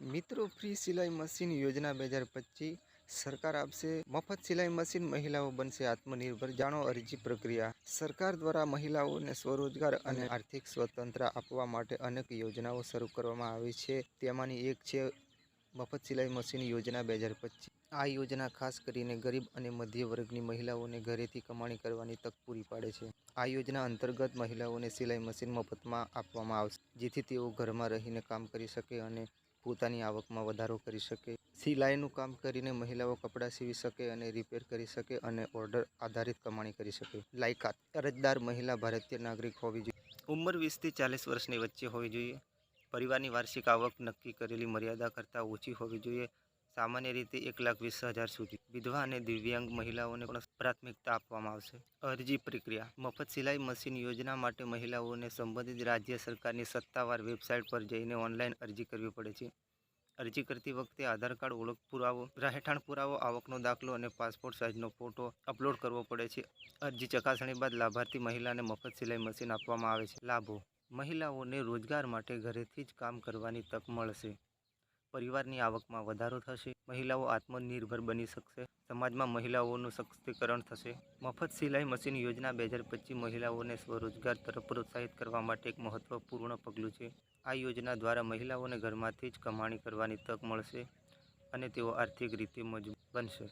મિત્રો, ફ્રી સિલાઈ મશીન યોજના બે હજાર પચીસ. સરકાર આપશે મફત સિલાઈ મશીન મહિલાઓ બનશે આત્મનિર્ભર. જાણો અરજી પ્રક્રિયા. સરકાર દ્વારા મહિલાઓને સ્વરોજગાર અને આર્થિક સ્વતંત્ર આપવા માટે અનેક યોજનાઓ શરૂ કરવામાં આવી છે. તેમાંની એક છે મફત સિલાઈ મશીન યોજના બે હજાર પચીસ. આ યોજના ખાસ કરીને ગરીબ અને મધ્ય વર્ગની મહિલાઓને ઘરેથી કમાણી કરવાની તક પૂરી પાડે છે. આ યોજના અંતર્ગત મહિલાઓને સિલાઈ મશીન મફતમાં આપવામાં આવશે, જેથી તેઓ ઘરમાં રહીને કામ કરી શકે અને પોતાની આવકમાં વધારો કરી શકે, સિલાઈનું કામ કરીને મહિલાઓ કપડાં સીવી શકે અને રિપેર કરી શકે અને ઓર્ડર આધારિત કમાણી કરી શકે. લાયકાત, અરજદાર મહિલા ભારતીય નાગરિક હોવી જોઈએ. ઉંમર વીસથી ચાલીસ વર્ષની વચ્ચે હોવી જોઈએ. પરિવારની વાર્ષિક આવક નક્કી કરેલી મર્યાદા કરતાં ઓછી હોવી જોઈએ. સામાન્ય રીતે એક લાખ વીસ હજાર સુધી. વિધવા અને દિવ્યાંગ મહિલાઓને પણ પ્રાથમિકતા આપવામાં આવશે. અરજી પ્રક્રિયા. મફત સિલાઈ મશીન યોજના માટે મહિલાઓને સંબંધિત રાજ્ય સરકારની સત્તાવાર વેબસાઇટ પર જઈને ઓનલાઈન અરજી કરવી પડે છે. અરજી કરતી વખતે આધાર કાર્ડ ઓળખ પુરાવો રહેઠાણ પુરાવો, આવકનો દાખલો અને પાસપોર્ટ સાઇઝનો ફોટો અપલોડ કરવો પડે છે. અરજી ચકાસણી બાદ લાભાર્થી મહિલાને મફત સિલાઈ મશીન આપવામાં આવે છે. લાભો. મહિલાઓને રોજગાર માટે ઘરેથી જ કામ કરવાની તક મળશે. પરિવારની આવકમાં વધારો થશે, મહિલાઓ આત્મનિર્ભર બની શકશે, સમાજમાં મહિલાઓનું સશક્તિકરણ થશે. મફત સિલાઈ મશીન યોજના બે હજાર પચીસ મહિલાઓને સ્વરોજગાર તરફ પ્રોત્સાહિત કરવા માટે એક મહત્વપૂર્ણ પગલું છે. આ યોજના દ્વારા મહિલાઓને ઘરમાંથી જ કમાણી કરવાની તક મળશે અને તેઓ આર્થિક રીતે મજબૂત બનશે.